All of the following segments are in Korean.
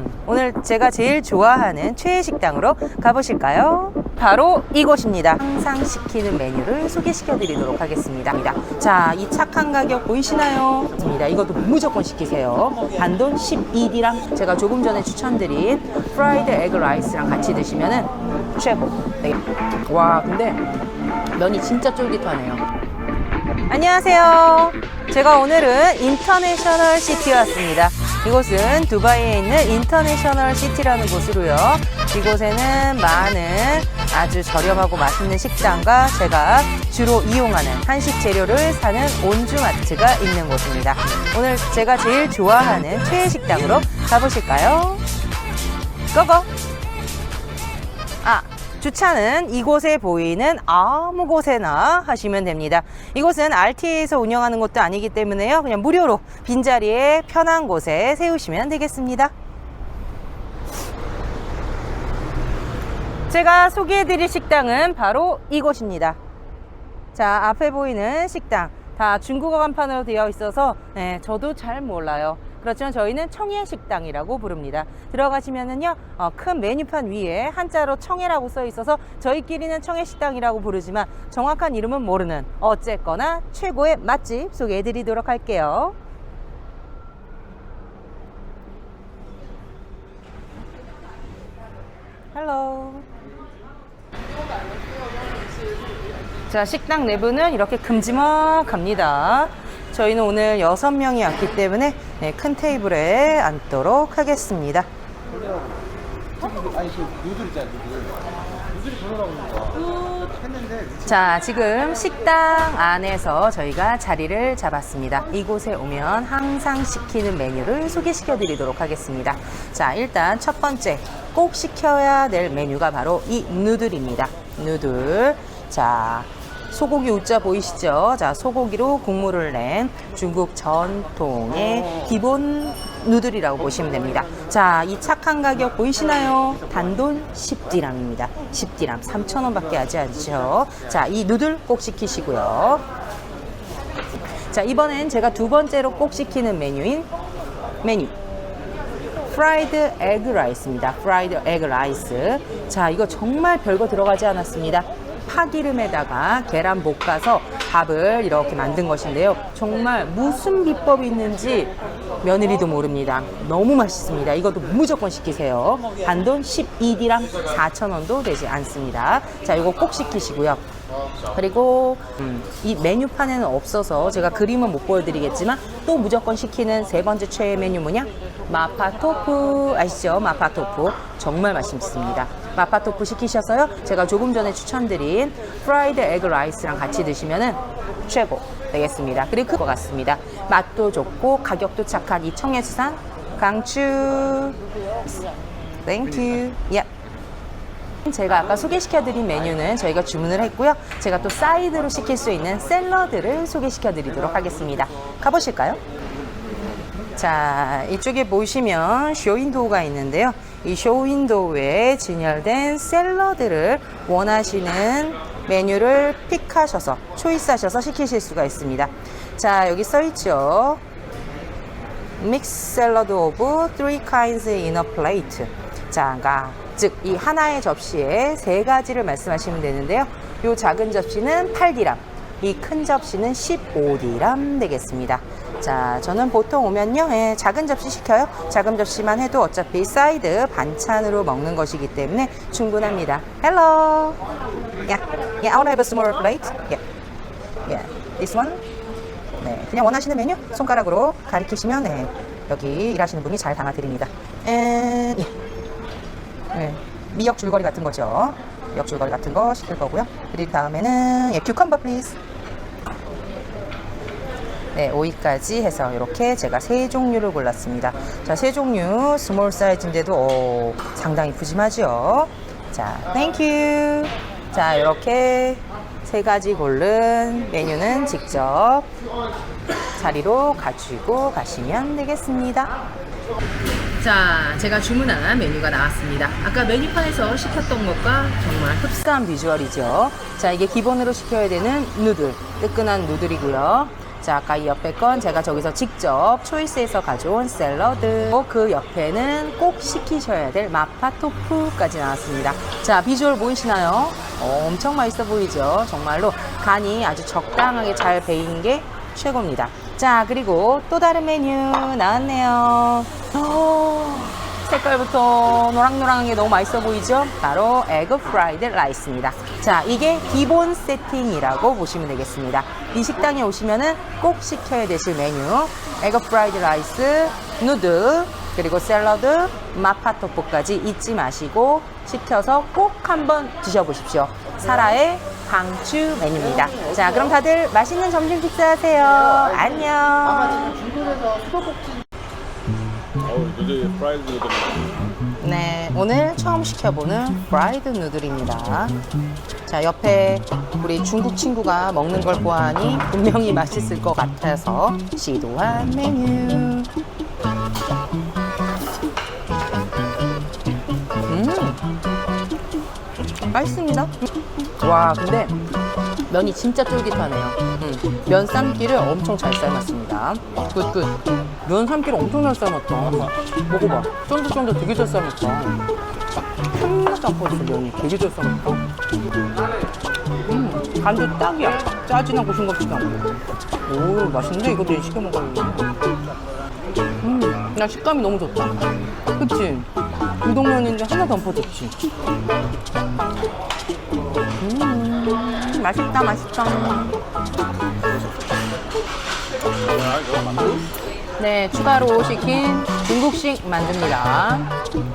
음, 오늘 제가 제일 좋아하는 최애 식당으로 가보실까요? 바로 이곳입니다. 상시키는 메뉴를 소개시켜 드리도록 하겠습니다. 자, 이 착한 가격 보이시나요? 입니다. 이것도 무조건 시키세요. 단돈 12디랑 제가 조금 전에 추천드린 프라이드 에그 라이스랑 같이 드시면은 최고. 네. 와, 근데 면이 진짜 쫄깃하네요. 안녕하세요. 제가 오늘은 인터내셔널 시티에 왔습니다. 이곳은 두바이에 있는 인터내셔널 시티라는 곳으로요. 이곳에는 많은 아주 저렴하고 맛있는 식당과 제가 주로 이용하는 한식 재료를 사는 온주마트가 있는 곳입니다. 오늘 제가 제일 좋아하는 최애 식당으로 가보실까요? 고고! 아, 주차는 이곳에 보이는 아무 곳에나 하시면 됩니다. 이곳은 RTA에서 운영하는 곳도 아니기 때문에요. 그냥 무료로 빈자리에 편한 곳에 세우시면 되겠습니다. 제가 소개해드릴 식당은 바로 이곳입니다. 자, 앞에 보이는 식당. 다 중국어 간판으로 되어 있어서 네, 저도 잘 몰라요. 그렇지만 저희는 청해 식당이라고 부릅니다. 들어가시면은요, 어, 큰 메뉴판 위에 한자로 청해라고 써 있어서 저희끼리는 청해 식당이라고 부르지만 정확한 이름은 모르는 어쨌거나 최고의 맛집 소개해 드리도록 할게요. 헬로. 자, 식당 내부는 이렇게 큼지막합니다. 저희는 오늘 여섯 명이 왔기 때문에 네, 큰 테이블에 앉도록 하겠습니다. 자, 지금 식당 안에서 저희가 자리를 잡았습니다. 이곳에 오면 항상 시키는 메뉴를 소개시켜 드리도록 하겠습니다. 자, 일단 첫 번째 꼭 시켜야 될 메뉴가 바로 이 누들입니다. 누들. 자, 소고기 우자 보이시죠? 자, 소고기로 국물을 낸 중국 전통의 기본 누들이라고 보시면 됩니다. 자, 이 착한 가격 보이시나요? 단돈 10디람입니다. 10디람 3,000원 밖에 하지 않죠. 자, 이 누들 꼭 시키시고요. 자, 이번엔 제가 두 번째로 꼭 시키는 메뉴인 메뉴. 프라이드 에그 라이스입니다. 프라이드 에그 라이스. 자, 이거 정말 별거 들어가지 않았습니다. 파기름에다가 계란 볶아서 밥을 이렇게 만든 것인데요. 정말 무슨 비법이 있는지 며느리도 모릅니다. 너무 맛있습니다. 이것도 무조건 시키세요. 단돈 12디랑 4,000원도 되지 않습니다. 자, 이거 꼭 시키시고요. 그리고 음, 이 메뉴판에는 없어서 제가 그림은 못 보여드리겠지만 또 무조건 시키는 세 번째 최애 메뉴 뭐냐? 마파토프 아시죠? 마파토프 정말 맛있습니다. 마파토프 시키셔서요. 제가 조금 전에 추천드린 프라이드 에그 라이스랑 같이 드시면은 최고 되겠습니다. 그리고 그거 같습니다. 맛도 좋고 가격도 착한 이 청해수산 강추. 땡큐. 야. 제가 아까 소개시켜드린 메뉴는 저희가 주문을 했고요. 제가 또 사이드로 시킬 수 있는 샐러드를 소개시켜드리도록 하겠습니다. 가보실까요? 자, 이쪽에 보시면 쇼윈도우가 있는데요. 이 쇼윈도우에 진열된 샐러드를 원하시는 메뉴를 픽하셔서 초이스하셔서 시키실 수가 있습니다. 자, 여기 써 있죠. 믹스 샐러드 오브 three kinds in a plate. 자, 그러니까 즉이 하나의 접시에 세 가지를 말씀하시면 되는데요. 요 작은 접시는 8디람, 이 큰 접시는 15디람 되겠습니다. 자, 저는 보통 오면요, 예, 작은 접시 시켜요. 작은 접시만 해도 어차피 사이드 반찬으로 먹는 것이기 때문에 충분합니다. Hello. Yeah, yeah, I want to have a small plate. Yeah, yeah, this one. 네, 그냥 원하시는 메뉴 손가락으로 가리키시면 네, 여기 일하시는 분이 잘 담아 드립니다. 에, 예. 네, 미역 줄거리 같은 거죠. 미역 줄거리 같은 거 시킬 거고요. 그리고 다음에는 예, 큐컴버 플리즈. 네, 오이까지 해서 이렇게 제가 세 종류를 골랐습니다. 자, 세 종류 스몰 사이즈인데도 오, 상당히 푸짐하죠. 자, 땡큐. 자, 이렇게 세 가지 고른 메뉴는 직접 자리로 가지고 가시면 되겠습니다. 자, 제가 주문한 메뉴가 나왔습니다. 아까 메뉴판에서 시켰던 것과 정말 흡사한 비주얼이죠. 자, 이게 기본으로 시켜야 되는 누들, 뜨끈한 누들이고요. 자, 아까 이 옆에 건 제가 저기서 직접 초이스에서 가져온 샐러드. 어, 그 옆에는 꼭 시키셔야 될 마파토프까지 나왔습니다. 자, 비주얼 보이시나요? 어, 엄청 맛있어 보이죠? 정말로 간이 아주 적당하게 잘 배인 게 최고입니다. 자, 그리고 또 다른 메뉴 나왔네요. 오, 색깔부터 노랑노랑한 게 너무 맛있어 보이죠? 바로 에그 프라이드 라이스입니다. 자, 이게 기본 세팅이라고 보시면 되겠습니다. 이 식당에 오시면은 꼭 시켜야 되실 메뉴. 에그 프라이드 라이스, 누드, 그리고 샐러드, 마파토프까지 잊지 마시고 시켜서 꼭 한번 드셔보십시오. 사라의 강추 메뉴입니다. 자, 그럼 다들 맛있는 점심 식사하세요. 안녕. 아마 지금 중국에서 수도꼭지 누들 프라이드 누들. 네, 오늘 처음 시켜보는 프라이드 누들입니다. 자, 옆에 우리 중국 친구가 먹는 걸 보아하니 분명히 맛있을 것 같아서 시도한 메뉴. 음, 맛있습니다. 와, 근데 면이 진짜 쫄깃하네요. 음, 면 삶기를 엄청 잘 삶았습니다. 굿굿. 면 삶기를 엄청 잘 삶았다. 먹어봐. 쫀득쫀득 되게 잘 삶았다. 한맛도 안 퍼졌어, 면이. 되게 잘 삶았다. 음, 간도 딱이야. 짜지나 고신 것지도 않고. 오, 맛있는데? 이거 내일 시켜 먹어야겠네. 음, 나 식감이 너무 좋다. 그치? 우동면인데 하나도 안 퍼졌지? 음, 맛있다, 맛있다. 네, 추가로 시킨 중국식 만두입니다.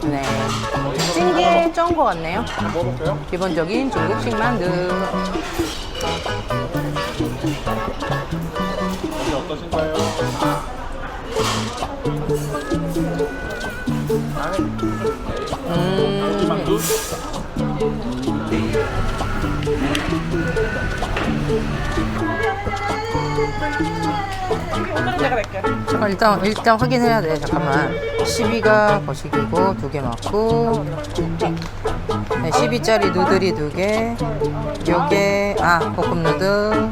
네. ጨ은 것 같네요. 기본적인 중국식 만두. 잠깐 일단 일단 확인해야 돼. 잠깐만. 12가 거시기고 두 개 맞고. 네, 12짜리 누들이 두 개. 요게 아 볶음 누들.